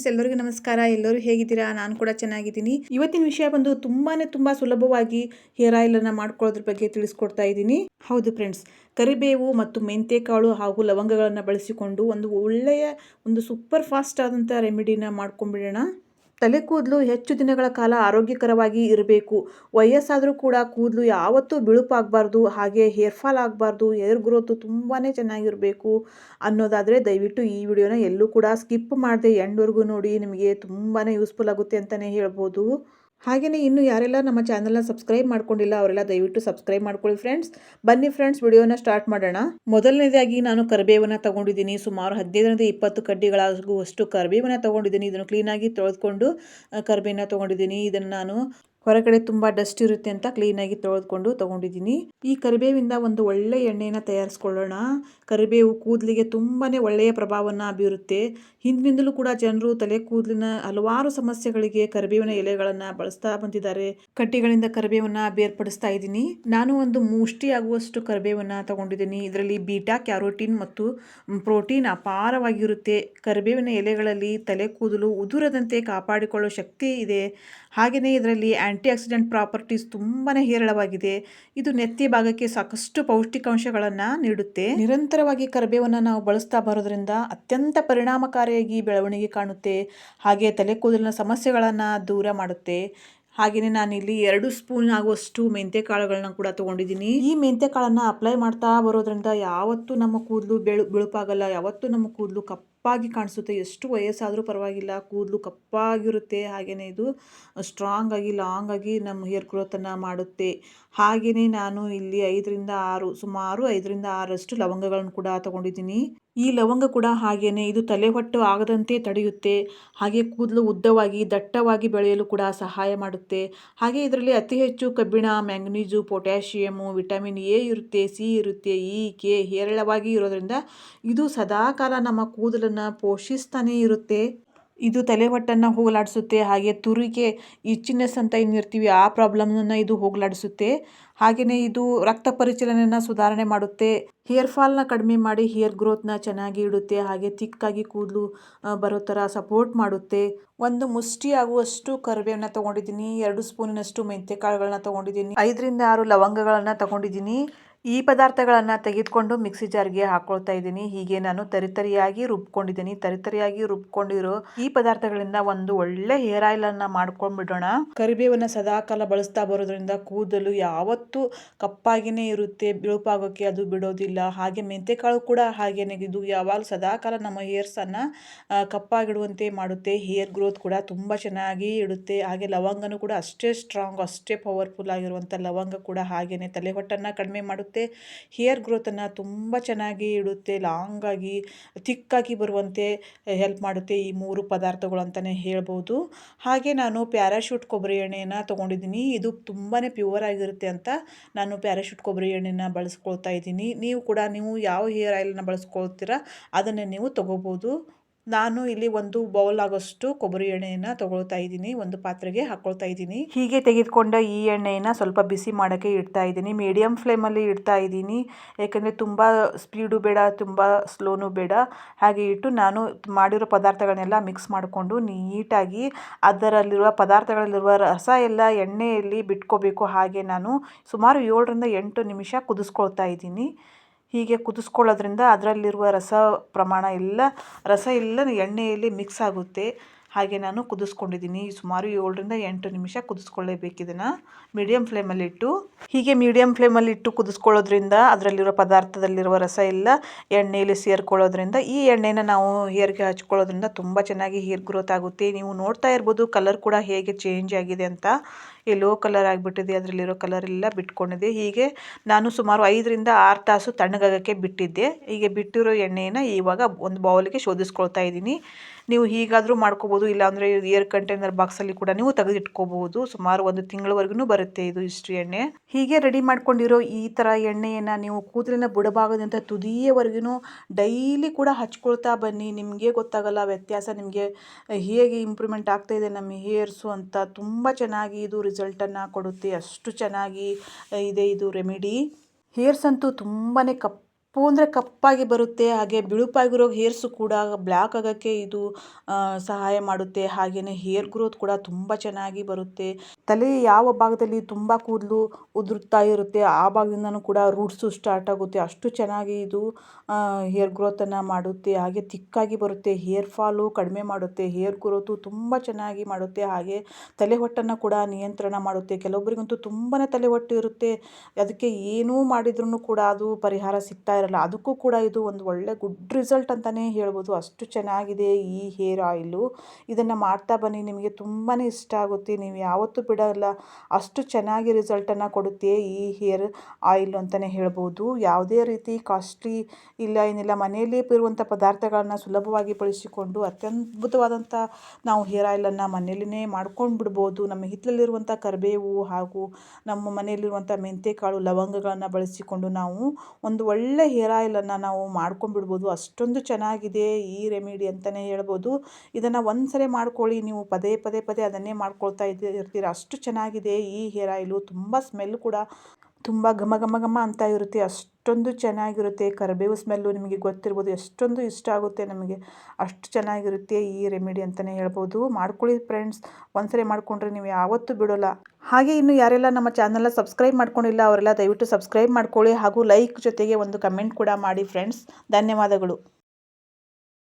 Friends, ಎಲ್ಲರಿಗೂ ನಮಸ್ಕಾರ. ಎಲ್ಲರೂ ಹೇಗಿದ್ದೀರಾ? ನಾನು ಕೂಡ ಚೆನ್ನಾಗಿದ್ದೀನಿ. ಇವತ್ತಿನ ವಿಷಯ ಬಂದು ತುಂಬಾನೇ ತುಂಬಾ ಸುಲಭವಾಗಿ ಹೇರ್ ಆಯಿಲ್ ಅನ್ನ ಮಾಡ್ಕೊಳ್ಳೋದ್ರ ಬಗ್ಗೆ ತಿಳಿಸ್ಕೊಡ್ತಾ ಇದ್ದೀನಿ. ಹೌದು ಫ್ರೆಂಡ್ಸ್, ಕರಿಬೇವು ಮತ್ತು ಮೆಂತೆಕಾಳು ಹಾಗೂ ಲವಂಗಗಳನ್ನು ಬಳಸಿಕೊಂಡು ಒಂದು ಒಳ್ಳೆಯ, ಒಂದು ಸೂಪರ್ ಫಾಸ್ಟ್ ಆದಂಥ ರೆಮಿಡಿನ ಮಾಡ್ಕೊಂಡ್ಬಿಡೋಣ. ತಲೆ ಕೂದಲು ಹೆಚ್ಚು ದಿನಗಳ ಕಾಲ ಆರೋಗ್ಯಕರವಾಗಿ ಇರಬೇಕು. ವಯಸ್ಸಾದರೂ ಕೂಡ ಕೂದಲು ಯಾವತ್ತೂ ಬಿಳುಪಾಗಬಾರ್ದು, ಹಾಗೆ ಹೇರ್ ಫಾಲ್ ಆಗಬಾರ್ದು, ಹೇರ್ ಗ್ರೋತು ತುಂಬಾ ಚೆನ್ನಾಗಿರಬೇಕು ಅನ್ನೋದಾದರೆ ದಯವಿಟ್ಟು ಈ ವಿಡಿಯೋನ ಎಲ್ಲೂ ಕೂಡ ಸ್ಕಿಪ್ ಮಾಡದೆ ಎಂಡ್ವರೆಗೂ ನೋಡಿ, ನಿಮಗೆ ತುಂಬಾ ಯೂಸ್ಫುಲ್ ಆಗುತ್ತೆ ಅಂತಲೇ ಹೇಳ್ಬೋದು. ಹಾಗೆಯೇ ಇನ್ನು ಯಾರೆಲ್ಲ ನಮ್ಮ ಚಾನಲ್ನ ಸಬ್ಸ್ಕ್ರೈಬ್ ಮಾಡ್ಕೊಂಡಿಲ್ಲ, ಅವರೆಲ್ಲ ದಯವಿಟ್ಟು ಸಬ್ಸ್ಕ್ರೈಬ್ ಮಾಡ್ಕೊಳ್ಳಿ ಫ್ರೆಂಡ್ಸ್ ಬನ್ನಿ ಫ್ರೆಂಡ್ಸ್ ವಿಡಿಯೋನ ಸ್ಟಾರ್ಟ್ ಮಾಡೋಣ. ಮೊದಲನೇದಾಗಿ ನಾನು ಕರಿಬೇವನ್ನು ತಗೊಂಡಿದ್ದೀನಿ. ಸುಮಾರು ಹದಿನೈದರಿಂದ ಇಪ್ಪತ್ತು ಕಡ್ಡಿಗಳಾಗುವಷ್ಟು ಕರಿಬೇವನ್ನು ತಗೊಂಡಿದ್ದೀನಿ. ಇದನ್ನು ಕ್ಲೀನಾಗಿ ತೊಳೆದುಕೊಂಡು ಕರಿಬೇವನ್ನ ತಗೊಂಡಿದ್ದೀನಿ. ಇದನ್ನು ನಾನು ಹೊರಗಡೆ ತುಂಬ ಡಸ್ಟ್ ಇರುತ್ತೆ ಅಂತ ಕ್ಲೀನಾಗಿ ತೊಳೆದುಕೊಂಡು ತೊಗೊಂಡಿದ್ದೀನಿ. ಈ ಕರಿಬೇವಿಂದ ಒಂದು ಒಳ್ಳೆ ಎಣ್ಣೆನ ತಯಾರಿಸ್ಕೊಳ್ಳೋಣ. ಕರಿಬೇವು ಕೂದಲಿಗೆ ತುಂಬಾ ಒಳ್ಳೆಯ ಪ್ರಭಾವವನ್ನು ಬೀರುತ್ತೆ. ಹಿಂದಿನಿಂದಲೂ ಕೂಡ ಜನರು ತಲೆ ಕೂದಲಿನ ಹಲವಾರು ಸಮಸ್ಯೆಗಳಿಗೆ ಕರಿಬೇವಿನ ಎಲೆಗಳನ್ನು ಬಳಸ್ತಾ ಬಂದಿದ್ದಾರೆ. ಕಟ್ಟಿಗಳಿಂದ ಕರಿಬೇವನ್ನು ಬೇರ್ಪಡಿಸ್ತಾ ಇದ್ದೀನಿ. ನಾನು ಒಂದು ಮುಷ್ಟಿ ಆಗುವಷ್ಟು ಕರಿಬೇವನ್ನ ತಗೊಂಡಿದ್ದೀನಿ. ಇದರಲ್ಲಿ ಬೀಟಾ, ಕ್ಯಾರೋಟಿನ್ ಮತ್ತು ಪ್ರೋಟೀನ್ ಅಪಾರವಾಗಿರುತ್ತೆ. ಕರಿಬೇವಿನ ಎಲೆಗಳಲ್ಲಿ ತಲೆ ಕೂದಲು ಉದುರದಂತೆ ಕಾಪಾಡಿಕೊಳ್ಳೋ ಶಕ್ತಿ ಇದೆ. ಹಾಗೆಯೇ ಇದರಲ್ಲಿ ಆ್ಯಂಟಿ ಆಕ್ಸಿಡೆಂಟ್ ಪ್ರಾಪರ್ಟೀಸ್ ತುಂಬಾ ಹೇರಳವಾಗಿದೆ. ಇದು ನೆತ್ತಿ ಭಾಗಕ್ಕೆ ಸಾಕಷ್ಟು ಪೌಷ್ಟಿಕಾಂಶಗಳನ್ನು ನೀಡುತ್ತೆ. ನಿರಂತರವಾಗಿ ಕರಿಬೇವನ್ನು ನಾವು ಬಳಸ್ತಾ ಬರೋದ್ರಿಂದ ಅತ್ಯಂತ ಪರಿಣಾಮಕಾರಿಯಾಗಿ ಬೆಳವಣಿಗೆ ಕಾಣುತ್ತೆ. ಹಾಗೆ ತಲೆ ಕೂದಲಿನ ಸಮಸ್ಯೆಗಳನ್ನು ದೂರ ಮಾಡುತ್ತೆ. ಹಾಗೆಯೇ ನಾನಿಲ್ಲಿ ಎರಡು ಸ್ಪೂನ್ ಆಗುವಷ್ಟು ಮೆಂತ್ಯ ಕಾಳುಗಳನ್ನ ಕೂಡ ತೊಗೊಂಡಿದ್ದೀನಿ. ಈ ಮೆಂತ್ಯ ಕಾಳನ್ನು ಅಪ್ಲೈ ಮಾಡ್ತಾ ಬರೋದ್ರಿಂದ ಯಾವತ್ತೂ ನಮ್ಮ ಕೂದಲು ಬೆಳು, ಬಿಳುಪಾಗಲ್ಲ. ಯಾವತ್ತೂ ನಮ್ಮ ಕೂದಲು ಕಪ್ಪಾಗಿ ಕಾಣಿಸುತ್ತೆ. ಎಷ್ಟು ವಯಸ್ಸಾದರೂ ಪರವಾಗಿಲ್ಲ. ಕೂದಲು ಕಪ್ಪಾಗಿರುತ್ತೆ. ಹಾಗೆಯೇ ಇದು ಸ್ಟ್ರಾಂಗ್ ಆಗಿ ಲಾಂಗ್ ಆಗಿ ನಮ್ಮ ಹೇರ್ ಗ್ರೋತನ್ನು ಮಾಡುತ್ತೆ. ಹಾಗೆಯೇ ನಾನು ಇಲ್ಲಿ ಐದರಿಂದ ಆರು, ಸುಮಾರು ಐದರಿಂದ ಆರಷ್ಟು ಲವಂಗಗಳನ್ನು ಕೂಡ ತಗೊಂಡಿದ್ದೀನಿ. ಈ ಲವಂಗ ಕೂಡ ಹಾಗೆಯೇ ಇದು ತಲೆ ಹೊಟ್ಟು ಆಗದಂತೆ ತಡೆಯುತ್ತೆ. ಹಾಗೆ ಕೂದಲು ಉದ್ದವಾಗಿ, ದಟ್ಟವಾಗಿ ಬೆಳೆಯಲು ಕೂಡ ಸಹಾಯ ಮಾಡುತ್ತೆ. ಹಾಗೆ ಇದರಲ್ಲಿ ಅತಿ ಹೆಚ್ಚು ಕಬ್ಬಿಣ, ಮ್ಯಾಂಗನೀಸು, ಪೊಟ್ಯಾಷಿಯಮು, ವಿಟಮಿನ್ ಎ ಇರುತ್ತೆ, ಸಿ ಇರುತ್ತೆ, ಇ, ಕೆ ಹೇರಳವಾಗಿ ಇರೋದ್ರಿಂದ ಇದು ಸದಾಕಾಲ ನಮ್ಮ ಕೂದಲನ್ನು ಪೋಷಿಸ್ತಾನೇ ಇರುತ್ತೆ. ಇದು ತಲೆ ಹೊಟ್ಟನ್ನು ಹೋಗಲಾಡಿಸುತ್ತೆ. ಹಾಗೆ ತುರಿಕೆ ಇಚ್ಚಿನೆಸ್ ಅಂತ ಏನಿರ್ತೀವಿ ಆ ಪ್ರಾಬ್ಲಮ್ನ ಇದು ಹೋಗಲಾಡಿಸುತ್ತೆ. ಹಾಗೆಯೇ ಇದು ರಕ್ತ ಪರಿಚಲನೆಯನ್ನು ಸುಧಾರಣೆ ಮಾಡುತ್ತೆ. ಹೇರ್ ಫಾಲ್ನ ಕಡಿಮೆ ಮಾಡಿ ಹೇರ್ ಗ್ರೋತ್ನ ಚೆನ್ನಾಗಿ ಇಡುತ್ತೆ. ಹಾಗೆ ತಿಕ್ಕಾಗಿ ಕೂದಲು ಬರೋ ಥರ ಸಪೋರ್ಟ್ ಮಾಡುತ್ತೆ. ಒಂದು ಮುಷ್ಟಿ ಆಗುವಷ್ಟು ಕರಿಬೇವನ್ನ ತೊಗೊಂಡಿದ್ದೀನಿ. ಎರಡು ಸ್ಪೂನಿನಷ್ಟು ಮೆಂತ್ಯ ಕಾಳುಗಳನ್ನ ತೊಗೊಂಡಿದ್ದೀನಿ. ಐದರಿಂದ ಆರು ಲವಂಗಗಳನ್ನು ತೊಗೊಂಡಿದ್ದೀನಿ. ಈ ಪದಾರ್ಥಗಳನ್ನು ತೆಗೆದುಕೊಂಡು ಮಿಕ್ಸಿ ಜಾರ್ಗೆ ಹಾಕೊಳ್ತಾ ಇದ್ದೀನಿ. ಹೀಗೆ ನಾನು ತರಿತರಿಯಾಗಿ ರುಬ್ಕೊಂಡಿದ್ದೀನಿ. ತರಿತರಿಯಾಗಿ ರುಬ್ಕೊಂಡಿರೋ ಈ ಪದಾರ್ಥಗಳಿಂದ ಒಂದು ಒಳ್ಳೆ ಹೇರ್ ಆಯಿಲ್ ಅನ್ನ ಮಾಡ್ಕೊಂಡ್ಬಿಡೋಣ. ಕರಿಬೇವನ್ನು ಸದಾಕಾಲ ಬಳಸ್ತಾ ಬರೋದ್ರಿಂದ ಕೂದಲು ಯಾವತ್ತೂ ಕಪ್ಪಾಗಿನೇ ಇರುತ್ತೆ. ಬಿಳುಪಾಗೋಕ್ಕೆ ಅದು ಬಿಡೋದಿಲ್ಲ. ಹಾಗೆ ಮೆಂತೆಕಾಳು ಕೂಡ ಹಾಗೇನೆ. ಇದು ಯಾವಾಗಲೂ ಸದಾಕಾಲ ನಮ್ಮ ಹೇರ್ಸನ್ನು ಕಪ್ಪಾಗಿಡುವಂತೆ ಮಾಡುತ್ತೆ. ಹೇರ್ ಗ್ರೋತ್ ಕೂಡ ತುಂಬ ಚೆನ್ನಾಗಿ ಇಡುತ್ತೆ. ಹಾಗೆ ಲವಂಗನೂ ಕೂಡ ಅಷ್ಟೇ ಸ್ಟ್ರಾಂಗ್ ಅಷ್ಟೇ ಪವರ್ಫುಲ್ ಆಗಿರುವಂಥ ಲವಂಗ ಕೂಡ ಹಾಗೆಯೇ ತಲೆ ಹೊಟ್ಟನ್ನು ಕಡಿಮೆ ಮಾಡುತ್ತೆ ಹೇರ್ ಗ್ರೋತನ್ನು ತುಂಬ ಚೆನ್ನಾಗಿ ಇಡುತ್ತೆ. ಲಾಂಗಾಗಿ ತಿಕ್ಕಾಗಿ ಬರುವಂತೆ ಹೆಲ್ಪ್ ಮಾಡುತ್ತೆ ಈ ಮೂರು ಪದಾರ್ಥಗಳು ಅಂತಲೇ ಹೇಳ್ಬೋದು. ಹಾಗೆ ನಾನು ಪ್ಯಾರಾಶೂಟ್ ಕೊಬ್ಬರಿ ಎಣ್ಣೆಯನ್ನು ತೊಗೊಂಡಿದ್ದೀನಿ. ಇದು ತುಂಬಾ ಪ್ಯೂರ್ ಆಗಿರುತ್ತೆ ಅಂತ ನಾನು ಪ್ಯಾರಾಶೂಟ್ ಕೊಬ್ಬರಿ ಎಣ್ಣೆನ ಬಳಸ್ಕೊಳ್ತಾ ಇದ್ದೀನಿ. ನೀವು ಕೂಡ, ನೀವು ಯಾವ ಹೇರ್ ಆಯಿಲನ್ನ ಬಳಸ್ಕೊಳ್ತೀರಾ ಅದನ್ನು ನೀವು ತೊಗೋಬೋದು. ನಾನು ಇಲ್ಲಿ ಒಂದು ಬೌಲ್ ಆಗೋಷ್ಟು ಕೊಬ್ಬರಿ ಎಣ್ಣೆಯನ್ನು ತಗೊಳ್ತಾ ಇದ್ದೀನಿ. ಒಂದು ಪಾತ್ರೆಗೆ ಹಾಕೊಳ್ತಾ ಇದ್ದೀನಿ. ಹೀಗೆ ತೆಗೆದುಕೊಂಡ ಈ ಎಣ್ಣೆಯನ್ನು ಸ್ವಲ್ಪ ಬಿಸಿ ಮಾಡೋಕ್ಕೆ ಇಡ್ತಾ ಇದ್ದೀನಿ. ಮೀಡಿಯಮ್ ಫ್ಲೇಮಲ್ಲಿ ಇಡ್ತಾ ಇದ್ದೀನಿ. ಯಾಕೆಂದರೆ ತುಂಬ ಸ್ಪೀಡು ಬೇಡ, ತುಂಬ ಸ್ಲೋನು ಬೇಡ. ಹಾಗೆ ಇಟ್ಟು ನಾನು ಮಾಡಿರೋ ಪದಾರ್ಥಗಳನ್ನೆಲ್ಲ ಮಿಕ್ಸ್ ಮಾಡಿಕೊಂಡು ನೀಟಾಗಿ ಅದರಲ್ಲಿರುವ ಪದಾರ್ಥಗಳಲ್ಲಿರುವ ರಸ ಎಲ್ಲ ಎಣ್ಣೆಯಲ್ಲಿ ಬಿಟ್ಕೋಬೇಕು. ಹಾಗೆ ನಾನು ಸುಮಾರು ಏಳರಿಂದ ಎಂಟು ನಿಮಿಷ ಕುದಿಸ್ಕೊಳ್ತಾ ಇದ್ದೀನಿ. ಹೀಗೆ ಕುದಿಸ್ಕೊಳ್ಳೋದ್ರಿಂದ ಅದರಲ್ಲಿರುವ ರಸ ಪ್ರಮಾಣ ಎಲ್ಲ, ರಸ ಎಲ್ಲ ಎಣ್ಣೆಯಲ್ಲಿ ಮಿಕ್ಸ್ ಆಗುತ್ತೆ. ಹಾಗೆ ನಾನು ಕುದಿಸ್ಕೊಂಡಿದ್ದೀನಿ. ಸುಮಾರು ಏಳರಿಂದ ಎಂಟು ನಿಮಿಷ ಕುದಿಸ್ಕೊಳ್ಳೇಬೇಕು ಇದನ್ನು ಮೀಡಿಯಮ್ ಫ್ಲೇಮಲ್ಲಿಟ್ಟು ಹೀಗೆ ಮೀಡಿಯಮ್ ಫ್ಲೇಮಲ್ಲಿಟ್ಟು ಕುದಿಸ್ಕೊಳ್ಳೋದ್ರಿಂದ ಅದರಲ್ಲಿರೋ ಪದಾರ್ಥದಲ್ಲಿರುವ ರಸ ಎಲ್ಲ ಎಣ್ಣೆಯಲ್ಲಿ ಸೇರ್ಕೊಳ್ಳೋದ್ರಿಂದ, ಈ ಎಣ್ಣೆನ ನಾವು ಹೇರ್ಗೆ ಹಚ್ಕೊಳ್ಳೋದ್ರಿಂದ ತುಂಬ ಚೆನ್ನಾಗಿ ಹೇರ್ ಗ್ರೋತ್ ಆಗುತ್ತೆ. ನೀವು ನೋಡ್ತಾ ಇರ್ಬೋದು ಕಲರ್ ಕೂಡ ಹೇಗೆ ಚೇಂಜ್ ಆಗಿದೆ ಅಂತ. ಎಲ್ಲೋ ಕಲರ್ ಆಗಿಬಿಟ್ಟಿದೆ, ಅದರಲ್ಲಿರೋ ಕಲರ್ ಎಲ್ಲ ಬಿಟ್ಕೊಂಡಿದೆ ಹೀಗೆ ನಾನು ಸುಮಾರು ಐದರಿಂದ ಆರು ತಾಸು ತಣ್ಣಗಾಗೋಕ್ಕೆ ಬಿಟ್ಟಿದ್ದೆ. ಹೀಗೆ ಬಿಟ್ಟಿರೋ ಎಣ್ಣೆಯನ್ನು ಇವಾಗ ಒಂದು ಬೌಲಿಗೆ ಶೋಧಿಸ್ಕೊಳ್ತಾ ಇದ್ದೀನಿ. ನೀವು ಹೀಗಾದರೂ ಮಾಡ್ಕೋಬೋದು, ಇಲ್ಲಾಂದರೆ ಏರ್ ಕಂಟೈನರ್ ಬಾಕ್ಸಲ್ಲಿ ಕೂಡ ನೀವು ತೆಗೆದಿಟ್ಕೋಬಹುದು. ಸುಮಾರು ಒಂದು ತಿಂಗಳವರೆಗೂ ಬರುತ್ತೆ ಇದು ಇಷ್ಟು ಎಣ್ಣೆ. ಹೀಗೆ ರೆಡಿ ಮಾಡ್ಕೊಂಡಿರೋ ಈ ಥರ ಎಣ್ಣೆಯನ್ನು ನೀವು ಕೂದಲಿನ ಬುಡಭಾಗದಿಂದ ತುದಿಯವರೆಗೂ ಡೈಲಿ ಕೂಡ ಹಚ್ಕೊಳ್ತಾ ಬನ್ನಿ. ನಿಮಗೆ ಗೊತ್ತಾಗಲ್ಲ, ವ್ಯತ್ಯಾಸ ನಿಮಗೆ ಹೇಗೆ ಇಂಪ್ರೂವ್ಮೆಂಟ್ ಆಗ್ತಾ ಇದೆ ನಮ್ಮ ಹೇರ್ಸು ಅಂತ. ತುಂಬ ಚೆನ್ನಾಗಿ ಇದು ರಿಸಲ್ಟನ್ನು ಕೊಡುತ್ತೆ. ಅಷ್ಟು ಚೆನ್ನಾಗಿ ಇದೆ ಇದು ರೆಮಿಡಿ. ಹೇರ್ಸ್ ಅಂತೂ ತುಂಬಾ ಕಪ್ ಕಪ್ಪು ಅಂದರೆ ಕಪ್ಪಾಗಿ ಬರುತ್ತೆ, ಹಾಗೆ ಬಿಳುಪಾಗಿರೋ ಹೇರ್ಸು ಕೂಡ ಬ್ಲ್ಯಾಕ್ ಆಗೋಕ್ಕೆ ಇದು ಸಹಾಯ ಮಾಡುತ್ತೆ. ಹಾಗೆಯೇ ಹೇರ್ ಗ್ರೋತ್ ಕೂಡ ತುಂಬ ಚೆನ್ನಾಗಿ ಬರುತ್ತೆ. ತಲೆ ಯಾವ ಭಾಗದಲ್ಲಿ ತುಂಬ ಕೂದಲು ಉದುರುತ್ತಾ ಇರುತ್ತೆ, ಆ ಭಾಗದಿಂದನೂ ಕೂಡ ರೂಟ್ಸು ಸ್ಟಾರ್ಟ್ ಆಗುತ್ತೆ. ಅಷ್ಟು ಚೆನ್ನಾಗಿ ಇದು ಹೇರ್ ಗ್ರೋತನ್ನು ಮಾಡುತ್ತೆ. ಹಾಗೆ ತಿಕ್ಕಾಗಿ ಬರುತ್ತೆ ಹೇರ್ ಫಾಲು ಕಡಿಮೆ ಮಾಡುತ್ತೆ ಹೇರ್ ಗ್ರೋತು ತುಂಬ ಚೆನ್ನಾಗಿ ಮಾಡುತ್ತೆ. ಹಾಗೆ ತಲೆ ಹೊಟ್ಟನ್ನು ಕೂಡ ನಿಯಂತ್ರಣ ಮಾಡುತ್ತೆ. ಕೆಲವೊಬ್ಬರಿಗಂತೂ ತುಂಬಾ ತಲೆ ಹೊಟ್ಟು ಇರುತ್ತೆ. ಅದಕ್ಕೆ ಏನೂ ಮಾಡಿದ್ರೂ ಕೂಡ ಅದು ಪರಿಹಾರ ಸಿಗ್ತಾ ಇರಲ್ಲ. ಅದಕ್ಕೂ ಕೂಡ ಇದು ಒಂದು ಒಳ್ಳೆ ಗುಡ್ ರಿಸಲ್ಟ್ ಅಂತಲೇ ಹೇಳ್ಬೋದು. ಅಷ್ಟು ಚೆನ್ನಾಗಿದೆ ಈ ಹೇರ್ ಆಯಿಲು. ಇದನ್ನು ಮಾಡ್ತಾ ಬನ್ನಿ. ನಿಮಗೆ ತುಂಬಾ ಇಷ್ಟ ಆಗುತ್ತೆ. ನೀವು ಯಾವತ್ತೂ ಬಿಡೋಲ್ಲ. ಅಷ್ಟು ಚೆನ್ನಾಗಿ ರಿಸಲ್ಟನ್ನು ಕೊಡುತ್ತೆ ಈ ಹೇರ್ ಆಯಿಲ್ ಅಂತಲೇ ಹೇಳ್ಬೋದು. ಯಾವುದೇ ರೀತಿ ಕಾಸ್ಟ್ಲಿ ಇಲ್ಲ, ಏನಿಲ್ಲ. ಮನೆಯಲ್ಲೇ ಇರುವಂಥ ಪದಾರ್ಥಗಳನ್ನ ಸುಲಭವಾಗಿ ಬಳಸಿಕೊಂಡು ಅತ್ಯದ್ಭುತವಾದಂಥ ನಾವು ಹೇರ್ ಆಯಿಲನ್ನು ಮನೆಯಲ್ಲೇ ಮಾಡ್ಕೊಂಡು ಬಿಡ್ಬೋದು ನಮ್ಮ ಹಿತ್ತಲಲ್ಲಿರುವಂಥ ಕರಿಬೇವು ಹಾಗೂ ನಮ್ಮ ಮನೆಯಲ್ಲಿರುವಂಥ ಮೆಂತ್ಯಕಾಳು ಲವಂಗಗಳನ್ನು ಬಳಸಿಕೊಂಡು ನಾವು ಒಂದು ಒಳ್ಳೆ ಹೇರ್ ಆಯಿಲನ್ನು ನಾವು ಮಾಡ್ಕೊಂಡ್ಬಿಡ್ಬೋದು. ಅಷ್ಟೊಂದು ಚೆನ್ನಾಗಿದೆ ಈ ರೆಮಿಡಿ ಅಂತಲೇ ಹೇಳ್ಬೋದು. ಇದನ್ನು ಒಂದ್ಸರಿ ಮಾಡ್ಕೊಳ್ಳಿ. ನೀವು ಪದೇ ಪದೇ ಪದೇ ಅದನ್ನೇ ಮಾಡ್ಕೊಳ್ತಾ ಇದ್ದ ಅಷ್ಟು ಚೆನ್ನಾಗಿದೆ ಈ ಹೇರ್ ಆಯಿಲು ತುಂಬ ಸ್ಮೆಲ್ ಕೂಡ ತುಂಬ ಘಮ ಘಮ ಘಮ ಅಂತ ಇರುತ್ತೆ, ಅಷ್ಟೊಂದು ಚೆನ್ನಾಗಿರುತ್ತೆ, ಕರಿಬೇವು ಸ್ಮೆಲ್ಲು ನಿಮಗೆ ಗೊತ್ತಿರ್ಬೋದು, ಎಷ್ಟೊಂದು ಇಷ್ಟ ಆಗುತ್ತೆ ನಮಗೆ, ಅಷ್ಟು ಚೆನ್ನಾಗಿರುತ್ತೆ ಈ ರೆಮಿಡಿ ಅಂತಲೇ ಹೇಳ್ಬೋದು. ಮಾಡ್ಕೊಳ್ಳಿ ಫ್ರೆಂಡ್ಸ್ ಒಂದ್ಸರಿ ಮಾಡಿಕೊಂಡ್ರೆ ನೀವು ಯಾವತ್ತೂ ಬಿಡೋಲ್ಲ. ಹಾಗೆ ಇನ್ನು ಯಾರೆಲ್ಲ ನಮ್ಮ ಚಾನಲ್ನ ಸಬ್ಸ್ಕ್ರೈಬ್ ಮಾಡ್ಕೊಂಡಿಲ್ಲ, ಅವರೆಲ್ಲ ದಯವಿಟ್ಟು ಸಬ್ಸ್ಕ್ರೈಬ್ ಮಾಡ್ಕೊಳ್ಳಿ ಹಾಗೂ ಲೈಕ್ ಜೊತೆಗೆ ಒಂದು ಕಮೆಂಟ್ ಕೂಡ ಮಾಡಿ ಫ್ರೆಂಡ್ಸ್ ಧನ್ಯವಾದಗಳು.